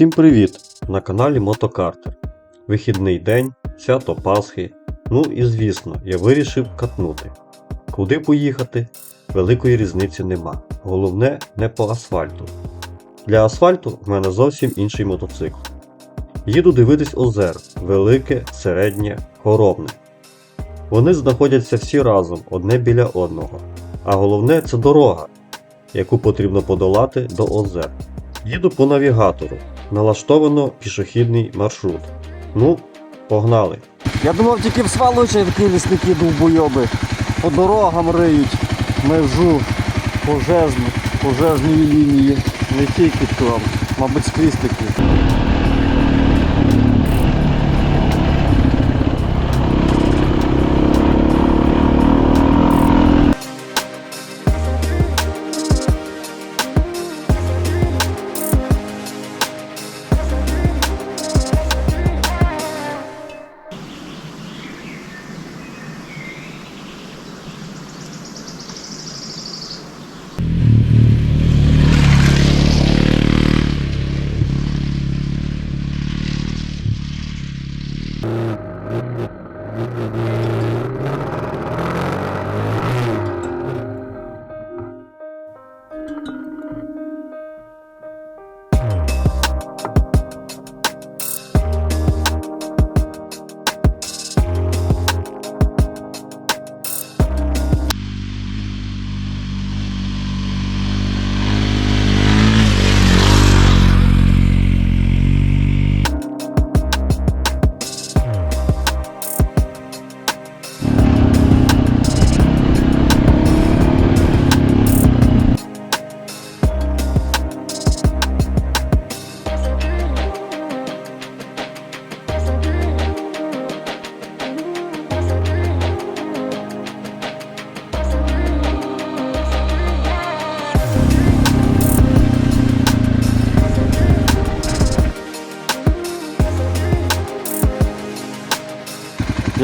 Всім привіт! На каналі Мотокартер. Вихідний день, свято Пасхи. Ну і звісно, я вирішив катнути. Куди поїхати? Великої різниці нема. Головне не по асфальту. Для асфальту в мене зовсім інший мотоцикл. Їду дивитись озер велике, середнє, хоробне. Вони знаходяться всі разом одне біля одного. А головне це дорога, яку потрібно подолати до озер. Їду по навігатору. Налаштовано пішохідний маршрут. Ну, погнали. Я думав, тільки в свалочі такі лісники довбойоби. По дорогам риють межу пожежну, пожежної лінії. Не тільки там, мабуть, скрізь такі.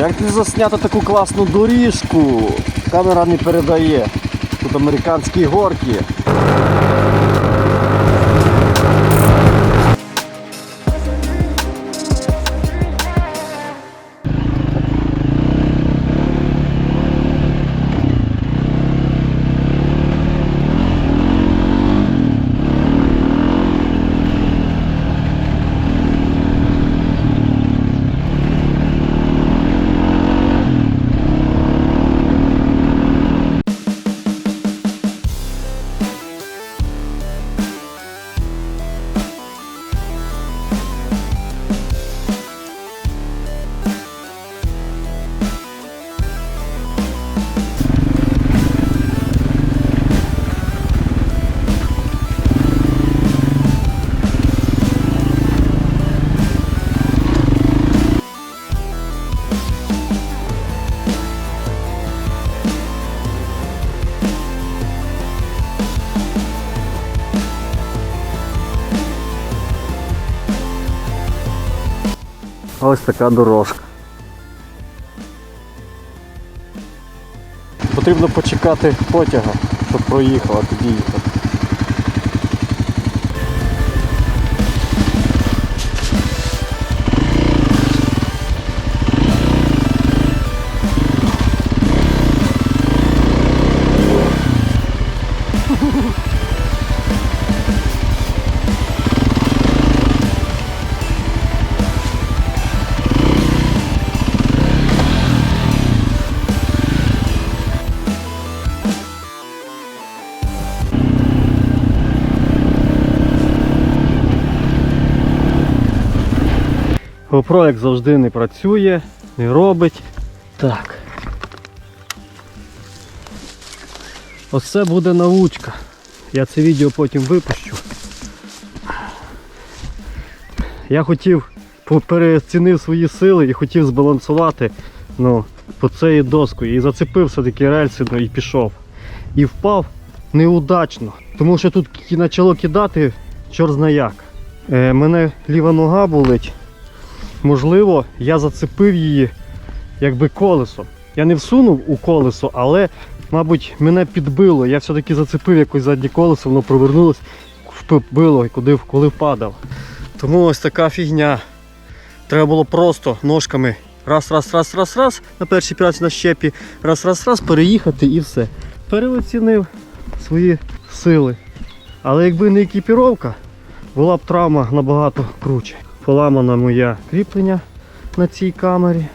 Як ти засняти таку класну доріжку? Камера не передає. Тут американські горки. Ось така дорожка. Потрібно почекати потяга, щоб проїхав, а тоді їхати. GoPro, як завжди, не працює, не робить. Так. Оце буде научка. Я це відео потім випущу. Я хотів, переоцінив свої сили і хотів збалансувати ну, по цією доскою. І зацепив все-таки рельси ну, і пішов. І впав неудачно. Тому що тут почало кидати чорт зна як. Е, мене ліва нога болить. Можливо, я зацепив її якби колесом. Я не всунув у колесо, але, мабуть, мене підбило. Я все-таки зацепив якось заднє колесо, воно провернулось, вбило, куди, коли впадав. Тому ось така фігня. Треба було просто ножками раз, раз, раз, раз, раз на першій праці на щепі, раз, раз, раз переїхати і все. Переоцінив свої сили. Але якби не екіпіровка, була б травма набагато круче. Поламана моя кріплення на цій камері.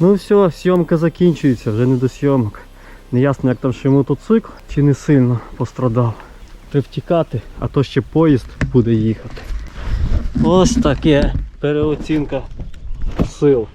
Ну все, зйомка закінчується, вже не до зйомок. Неясно, як там ще мотоцикл, чи не сильно пострадав. Треба втікати, а то ще поїзд буде їхати. Ось таке переоцінка сил.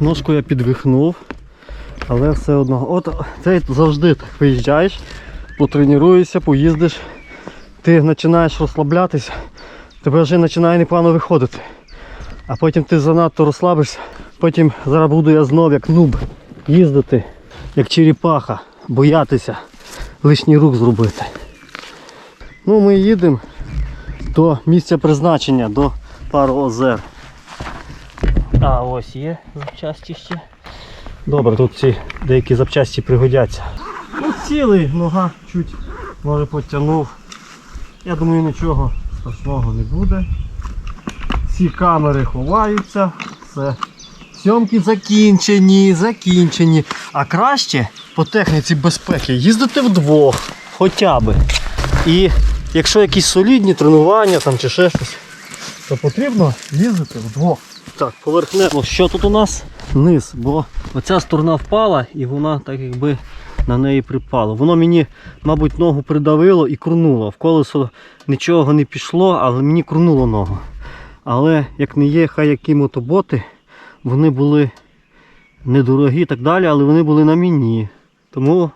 Ножку я підвихнув, але все одно. От це завжди так виїжджаєш, потренуєшся, поїздиш, ти починаєш розслаблятися, тебе вже починає непогано виходити. А потім ти занадто розслабишся, потім зараз буду я знов як нуб їздити, як черепаха, боятися лишній рук зробити. Ну ми їдемо до місця призначення, до пару озер. А, ось є запчасті ще. Добре, тут ці деякі запчасті пригодяться. Ну, цілий, нога чуть може потягнув. Я думаю, нічого страшного не буде. Ці камери ховаються, все. Зйомки закінчені, закінчені. А краще по техніці безпеки їздити вдвох, хоча би. І якщо якісь солідні тренування там чи ще щось, то потрібно їздити вдвох. Так, поверхнемо, що тут у нас? Низ, бо оця сторона впала і вона так якби на неї припала. Воно мені, мабуть, ногу придавило і курнуло. В колесо нічого не пішло, але мені курнуло ногу. Але як не є, хай які мотоботи, вони були недорогі і так далі, але вони були на мені. Тому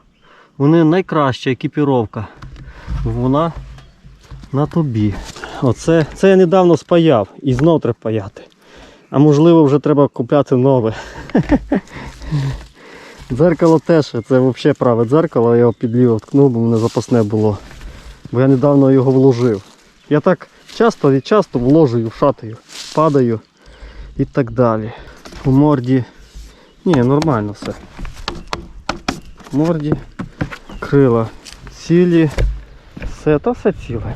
вони найкраща екіпіровка. Вона на тобі. Оце це я недавно спаяв і знов треба паяти. А можливо вже треба купляти нове. Дзеркало теж, це взагалі праве дзеркало, я його під ліво вткнув, бо мене запасне було. Бо я недавно його вложив. Я так часто від часто вложую, шатаю, падаю і так далі. У морді. Ні, нормально все. В морді, крила цілі, все, та все ціле.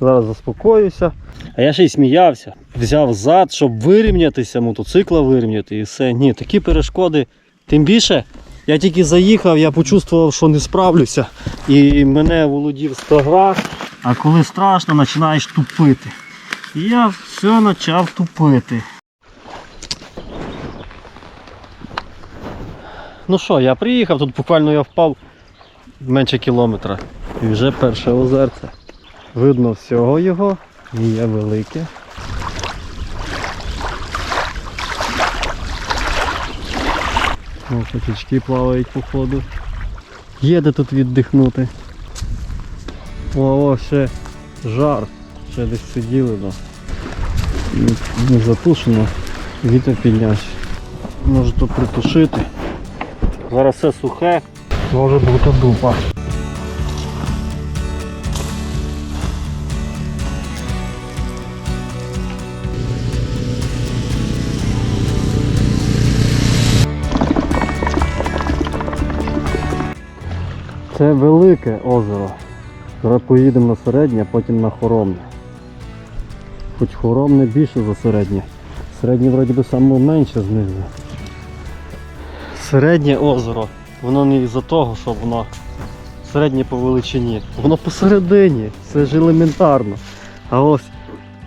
Зараз заспокоюся. А я ще й сміявся. Взяв зад, щоб вирівнятися, мотоцикла вирівняти і все. Ні, такі перешкоди. Тим більше, я тільки заїхав, я почувствував, що не справлюся. І мене володів страх. А коли страшно, починаєш тупити. І я все почав тупити. Ну що, я приїхав, тут буквально я впав менше кілометра. І вже перше озерце. Видно всього його, є велике. О, потічки плавають по ходу. Є де тут віддихнути. О, о, ще жар. Ще десь сиділи, да. Не затушено. Вітер піднявся. Може то притушити. Зараз все сухе. Може бути дупа. Це велике озеро. Зараз поїдемо на середнє, а потім на хоромне. Хоч хоромне більше за середнє. Середнє вроді би саме менше знизу. Середнє озеро. Воно не із-за того, що воно середнє по величині. Воно посередині. Це ж елементарно. А ось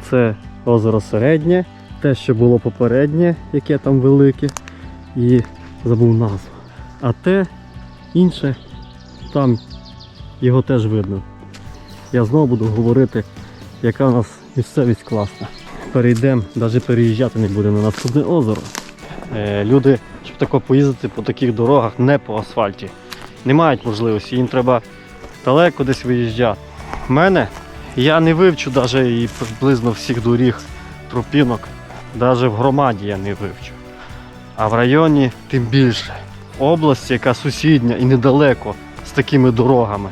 це озеро середнє, те, що було попереднє, яке там велике, і забув назву. А те інше, там його теж видно. Я знову буду говорити, яка у нас місцевість класна. Перейдемо, навіть переїжджати не будемо на наступне озеро. Е, люди, щоб тако поїздити по таких дорогах, не по асфальті, не мають можливості, їм треба далеко десь виїжджати. В мене я не вивчу навіть і приблизно всіх доріг тропінок, навіть в громаді я не вивчу. А в районі тим більше. Область, яка сусідня і недалеко такими дорогами,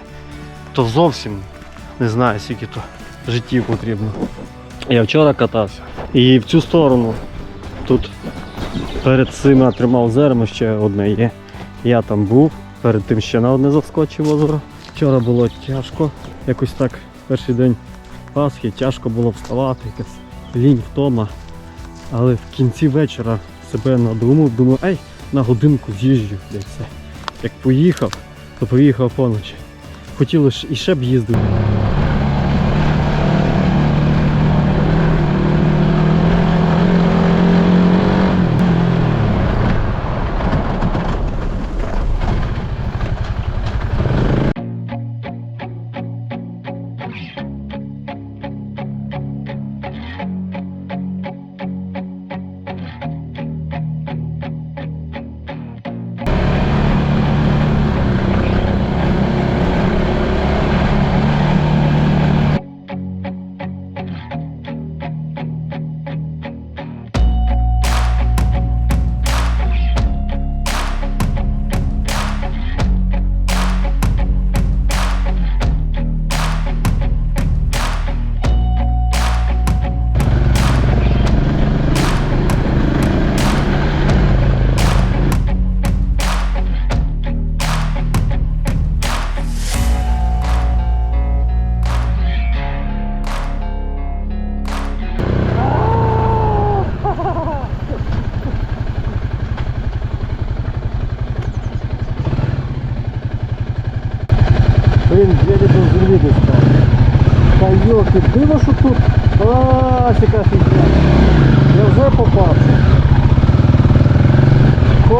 то зовсім не знаю, скільки то життів потрібно. Я вчора катався. І в цю сторону тут перед цими трьома озерами ще одне є. Я там був, перед тим ще на одне заскочив озеро. Вчора було тяжко, якось так перший день Пасхи, тяжко було вставати, якась лінь втома. Але в кінці вечора себе надумав, думаю, ей, на годинку з'їжджу. Як поїхав, то поїхав поночі. Хотілося і ще б їздив.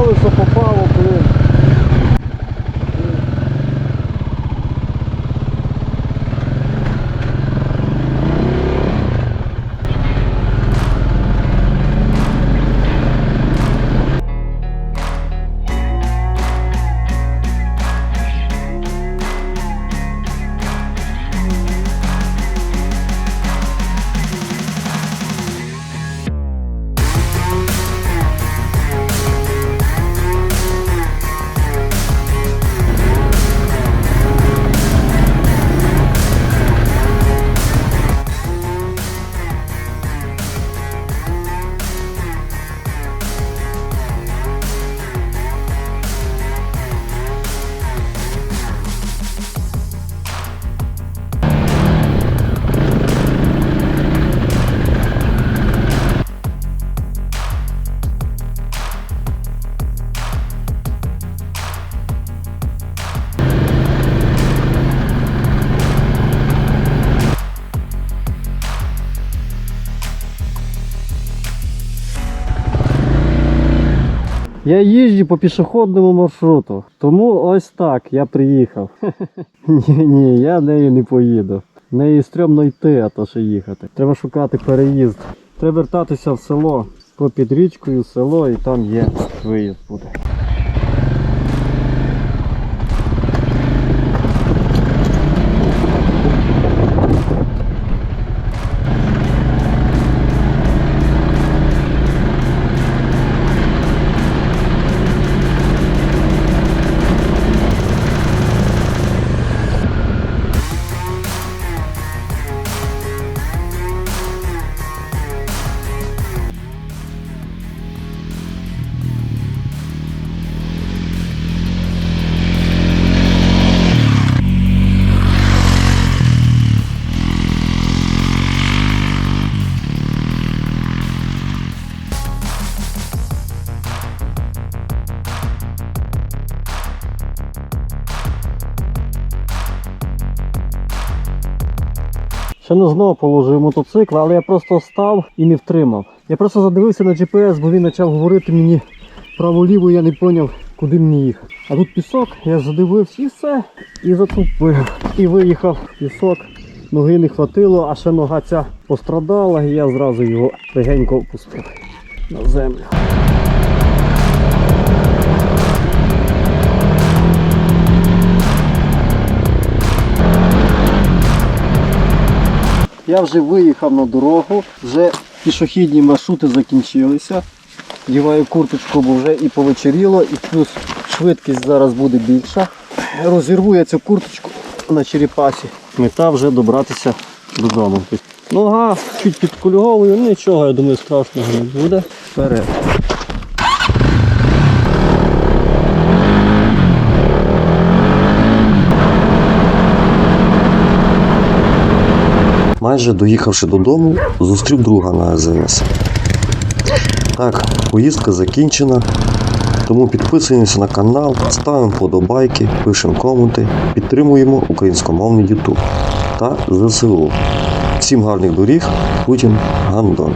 Колесо попало, блин. Я їжджу по пішохідному маршруту, тому ось так я приїхав. Ні, ні, я нею не поїду. Нею стрьомно йти, а то ще їхати. Треба шукати переїзд. Треба вертатися в село. Попід річкою село і там є виїзд буде. Ще знову положив мотоцикл, але я просто став і не втримав. Я просто задивився на GPS, бо він почав говорити мені право-ліво, я не зрозумів, куди мені їхати. А тут пісок, я задивився і все, і затупив. І виїхав пісок. Ноги не хватило, а ще нога ця пострадала, і я зразу його легенько опустив на землю. Я вже виїхав на дорогу, вже пішохідні маршрути закінчилися. Діваю курточку, бо вже і повечеріло, і плюс швидкість зараз буде більша. Розірву я цю курточку на черепасі. Мета вже добратися додому. Нога чуть підкульговую, нічого, я думаю, страшного не буде. Вперед. Майже доїхавши додому, зустрів друга на АЗС. Так, поїздка закінчена. Тому підписуємося на канал, ставимо подобайки, пишемо коменти, підтримуємо українськомовний YouTube та ЗСУ. Всім гарних доріг, Путін Гандон.